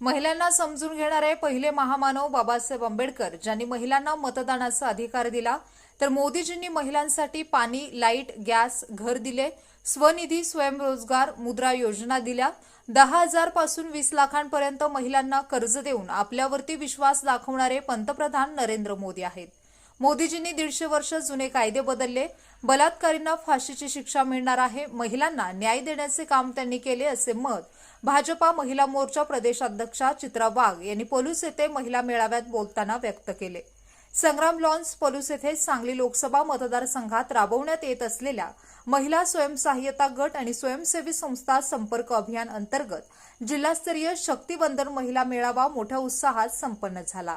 महिलांना समजून घेणारे पहिले महामानव बाबासाहेब आंबेडकर ज्यांनी महिलांना मतदानाचा अधिकार दिला तर मोदीजींनी महिलांसाठी पाणी लाइट गॅस घर दिले स्वनिधी स्वयंरोजगार मुद्रा योजना दिल्या. दहा हजारपासून वीस लाखांपर्यंत महिलांना कर्ज देऊन आपल्यावरती विश्वास दाखवणारे पंतप्रधान नरेंद्र मोदी आहेत. मोदीजींनी दीडशे वर्ष जुने कायदे बदलले. बलात्कारींना फाशीची शिक्षा मिळणार आहे. महिलांना न्याय देण्याचे काम त्यांनी केले असे मत भाजपा महिला मोर्चा प्रदेशाध्यक्षा चित्रा वाघ यांनी पोलूस येथे महिला मेळाव्यात बोलताना व्यक्त केले. संग्राम लॉन्स पोलूस येथे सांगली लोकसभा मतदारसंघात राबवण्यात येत असलेल्या महिला स्वयंसहाय्यता गट आणि स्वयंसेवी संस्था संपर्क अभियान अंतर्गत जिल्हास्तरीय शक्तीबंधन महिला मेळावा मोठ्या उत्साहात संपन्न झाला.